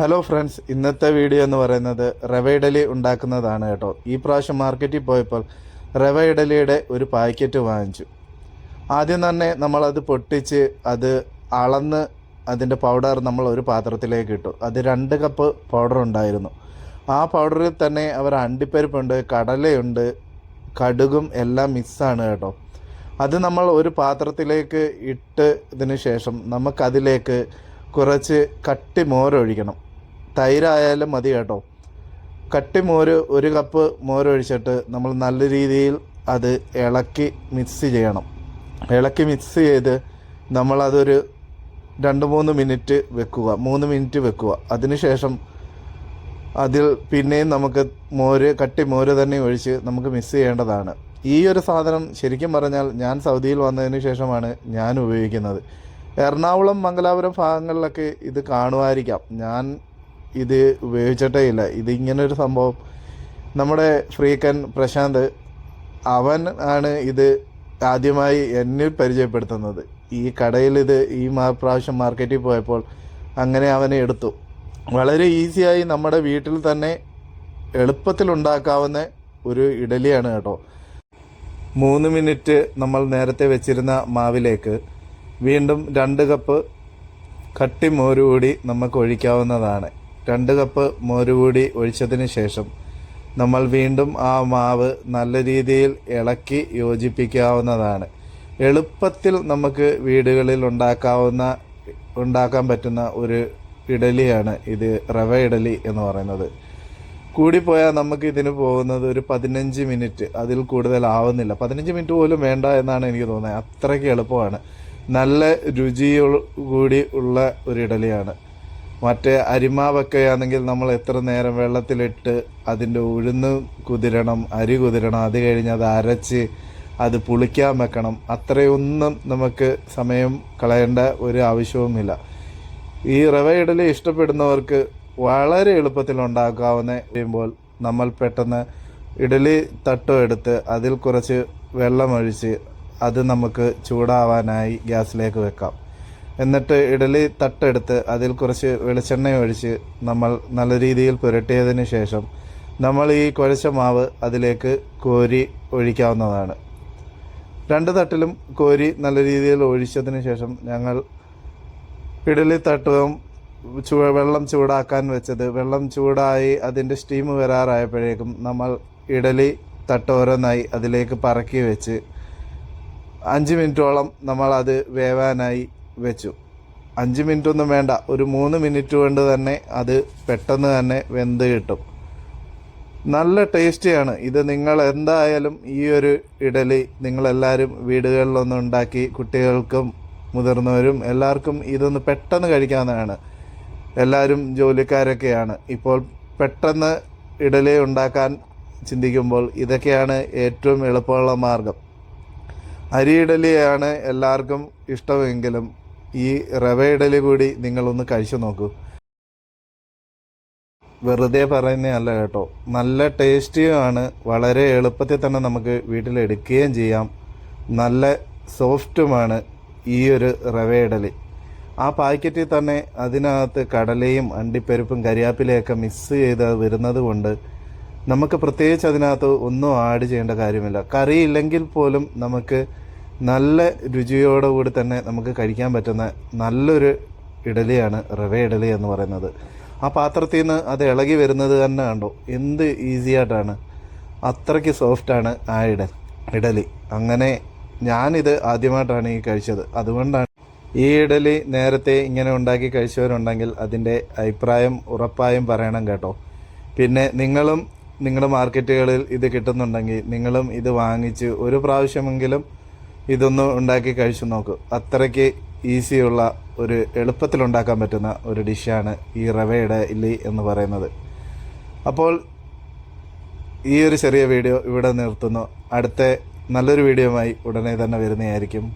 Hello friends ഇന്നത്തെ video എന്ന് പറയുന്നത് റവ ഇഡലി ഉണ്ടാക്കുന്നതാണ് കേട്ടോ. ഈ പ്രാവശ്യം മാർക്കറ്റിൽ പോയപ്പോൾ റവ ഇഡലിയുടെ ഒരു പാക്കറ്റ് വാങ്ങിച്ചു. ആദ്യം തന്നെ നമ്മളത് പൊട്ടിച്ച് അത് അളന്ന് അതിന്റെ പൗഡർ നമ്മൾ ഒരു പാത്രത്തിലേക്ക് ഇട്ടു. അത് രണ്ട് കപ്പ് പൗഡർ ഉണ്ടായിരുന്നു. ആ പൗഡറിൽ തന്നെ അവർ അണ്ടിപ്പരിപ്പുണ്ട് കടലയുണ്ട് കടുകും എല്ലാം മിക്സാണ് കേട്ടോ. അത് നമ്മൾ ഒരു പാത്രത്തിലേക്ക് ഇട്ട് ഇതിന് ശേഷം നമുക്കതിലേക്ക് കുറച്ച് കട്ടി മോരൊഴിക്കണം. തൈരായാലും മതി കേട്ടോ. കട്ടി മോര് ഒരു കപ്പ് മോരൊഴിച്ചിട്ട് നമ്മൾ നല്ല രീതിയിൽ അത് ഇളക്കി മിക്സ് ചെയ്യണം. ഇളക്കി മിക്സ് ചെയ്ത് നമ്മളതൊരു രണ്ട് മൂന്ന് മിനിറ്റ് വെക്കുക. മൂന്ന് മിനിറ്റ് വെക്കുക. അതിനുശേഷം അതിൽ പിന്നെയും നമുക്ക് മോര് കട്ടി മോര് തന്നെ ഒഴിച്ച് നമുക്ക് മിക്സ് ചെയ്യേണ്ടതാണ്. ഈ ഒരു സാധനം ശരിക്കും പറഞ്ഞാൽ ഞാൻ സൗദിയിൽ വന്നതിന് ശേഷമാണ് ഞാൻ ഉപയോഗിക്കുന്നത്. എറണാകുളം മംഗലാപുരം ഭാഗങ്ങളിലൊക്കെ ഇത് കാണുമായിരിക്കാം. ഞാൻ ഇത് ഉപയോഗിച്ചിട്ടേ ഇല്ല. ഇത് ഇങ്ങനൊരു സംഭവം. നമ്മുടെ ഫ്രീക്കൻ പ്രശാന്ത് അവൻ ആണ് ഇത് ആദ്യമായി എന്നെ പരിചയപ്പെടുത്തുന്നത്. ഈ കടയിൽ ഇത് ഈ പ്രാവശ്യം മാർക്കറ്റിൽ പോയപ്പോൾ അങ്ങനെ അവനെ എടുത്തു. വളരെ ഈസിയായി നമ്മുടെ വീട്ടിൽ തന്നെ എളുപ്പത്തിൽ ഉണ്ടാക്കാവുന്ന ഒരു ഇഡലിയാണ് കേട്ടോ. മൂന്ന് മിനിറ്റ് നമ്മൾ നേരത്തെ വെച്ചിരുന്ന മാവിലേക്ക് വീണ്ടും രണ്ട് കപ്പ് കട്ടിമോരുകൂടി മോര് കൂടി നമുക്ക് ഒഴിക്കാവുന്നതാണ്. രണ്ട് കപ്പ് മോര് കൂടി ഒഴിച്ചതിന് ശേഷം നമ്മൾ വീണ്ടും ആ മാവ് നല്ല രീതിയിൽ ഇളക്കി യോജിപ്പിക്കാവുന്നതാണ്. എളുപ്പത്തിൽ നമുക്ക് വീടുകളിൽ ഉണ്ടാക്കാവുന്ന ഉണ്ടാക്കാൻ പറ്റുന്ന ഒരു ഇഡലിയാണ് ഇത് റവ ഇഡലി എന്ന് പറയുന്നത്. കൂടിപ്പോയാൽ നമുക്ക് ഇതിന് പോകുന്നത് ഒരു പതിനഞ്ച് മിനിറ്റ് അതിൽ കൂടുതൽ ആവുന്നില്ല പതിനഞ്ച് മിനിറ്റ് പോലും വേണ്ട എന്നാണ് എനിക്ക് തോന്നുന്നത്. അത്രയ്ക്ക് എളുപ്പമാണ്. നല്ല രുചിയോട് കൂടി ഉള്ള ഒരു ഇഡലിയാണ്. മറ്റേ അരിമാവൊക്കെ ആണെങ്കിൽ നമ്മൾ എത്ര നേരം വെള്ളത്തിലിട്ട് അതിന്റെ ഉഴുന്ന് കുതിരണം അരി കുതിരണം അത് കഴിഞ്ഞ് അത് അരച്ച് അത് പുളിക്കാൻ വെക്കണം. അത്രയൊന്നും നമുക്ക് സമയം കളയേണ്ട ഒരു ആവശ്യവുമില്ല. ഈ റവ ഇഡലി ഇഷ്ടപ്പെടുന്നവർക്ക് വളരെ എളുപ്പത്തിൽ ഉണ്ടാക്കാവുന്ന ചെയ്യുമ്പോൾ നമ്മൾ പെട്ടെന്ന് ഇഡലി തട്ടോ എടുത്ത് അതിൽ കുറച്ച് വെള്ളമൊഴിച്ച് അത് നമുക്ക് ചൂടാവാനായി ഗ്യാസിലേക്ക് വെക്കാം. എന്നിട്ട് ഇഡലി തട്ടെടുത്ത് അതിൽ കുറച്ച് വെളിച്ചെണ്ണ ഒഴിച്ച് നമ്മൾ നല്ല രീതിയിൽ പുരട്ടിയതിന് ശേഷം നമ്മൾ ഈ കുഴച്ച മാവ് അതിലേക്ക് കോരി ഒഴിക്കാവുന്നതാണ്. രണ്ട് തട്ടിലും കോരി നല്ല രീതിയിൽ ഒഴിച്ചതിന് ശേഷം ഞങ്ങൾ ഇഡലി തട്ടവും ചൂ വെള്ളം ചൂടാക്കാൻ വെച്ചത് വെള്ളം ചൂടായി അതിന്റെ സ്റ്റീം വരാറായപ്പോഴേക്കും നമ്മൾ ഇഡലി തട്ട് ഓരോന്നായി അതിലേക്ക് പറക്കി വെച്ച് അഞ്ച് മിനിറ്റോളം നമ്മൾ അത് വേവാനായി വെച്ചു. അഞ്ച് മിനിറ്റ് ഒന്നും വേണ്ട. ഒരു മൂന്ന് മിനിറ്റ് കൊണ്ട് തന്നെ അത് പെട്ടെന്ന് തന്നെ വെന്ത് കിട്ടും. നല്ല ടേസ്റ്റിയാണ്. ഇത് നിങ്ങൾ എന്തായാലും ഈ ഒരു ഇഡലി നിങ്ങളെല്ലാവരും വീടുകളിലൊന്ന് ഉണ്ടാക്കി കുട്ടികൾക്കും മുതിർന്നവരും എല്ലാവർക്കും ഇതൊന്ന് പെട്ടെന്ന് കഴിക്കാവുന്നതാണ്. എല്ലാവരും ജോലിക്കാരൊക്കെയാണ്. ഇപ്പോൾ പെട്ടെന്ന് ഇഡലി ഉണ്ടാക്കാൻ ചിന്തിക്കുമ്പോൾ ഇതൊക്കെയാണ് ഏറ്റവും എളുപ്പമുള്ള മാർഗം. അരി ഇഡലിയാണ് എല്ലാവർക്കും ഇഷ്ടമെങ്കിലും ഈ റവ ഇഡലി കൂടി നിങ്ങളൊന്ന് കഴിച്ചു നോക്കൂ. വെറുതെ പറയുന്നതല്ല കേട്ടോ. നല്ല ടേസ്റ്റിയുമാണ്. വളരെ എളുപ്പത്തിൽ തന്നെ നമുക്ക് വീട്ടിൽ എടുക്കുകയും ചെയ്യാം. നല്ല സോഫ്റ്റുമാണ് ഈ ഒരു റവ ഇഡലി. ആ പാക്കറ്റിൽ തന്നെ അതിനകത്ത് കടലയും അണ്ടിപ്പരിപ്പും കരിയാപ്പിലയൊക്കെ മിക്സ് ചെയ്ത് വരുന്നത് കൊണ്ട് നമുക്ക് പ്രത്യേകിച്ച് അതിനകത്ത് ഒന്നും ആഡ് ചെയ്യേണ്ട കാര്യമില്ല. കറി ഇല്ലെങ്കിൽ പോലും നമുക്ക് നല്ല രുചിയോടുകൂടി തന്നെ നമുക്ക് കഴിക്കാൻ പറ്റുന്ന നല്ലൊരു ഇഡലിയാണ് റവ ഇഡലി എന്ന് പറയുന്നത്. ആ പാത്രത്തിൽ നിന്ന് അത് ഇളകി വരുന്നത് തന്നെ കണ്ടോ? എന്ത് ഈസി ആയിട്ടാണ്. അത്രയ്ക്ക് സോഫ്റ്റാണ് ആ ഇട ഇഡലി. അങ്ങനെ ഞാനിത് ആദ്യമായിട്ടാണ് ഈ കഴിച്ചത്. അതുകൊണ്ടാണ് ഈ ഇഡലി നേരത്തെ ഇങ്ങനെ ഉണ്ടാക്കി കഴിച്ചവരുണ്ടെങ്കിൽ അതിന്റെ അഭിപ്രായം ഉറപ്പായും പറയണം കേട്ടോ. പിന്നെ നിങ്ങളും നിങ്ങളുടെ മാർക്കറ്റുകളിൽ ഇത് കിട്ടുന്നുണ്ടെങ്കിൽ നിങ്ങളും ഇത് വാങ്ങിച്ച് ഒരു പ്രാവശ്യമെങ്കിലും ഇതൊന്ന് ഉണ്ടാക്കി കഴിച്ചു നോക്ക്. അത്രയ്ക്ക് ഈസിയുള്ള ഒരു എളുപ്പത്തിൽ ഉണ്ടാക്കാൻ പറ്റുന്ന ഒരു ഡിഷാണ് ഈ റവയുടെ ഇല്ലി എന്ന് പറയുന്നത്. അപ്പോൾ ഈ ഒരു ചെറിയ വീഡിയോ ഇവിടെ നിർത്തുന്നു. അടുത്ത നല്ലൊരു വീഡിയോയുമായി ഉടനെ തന്നെ വരുന്നതായിരിക്കും.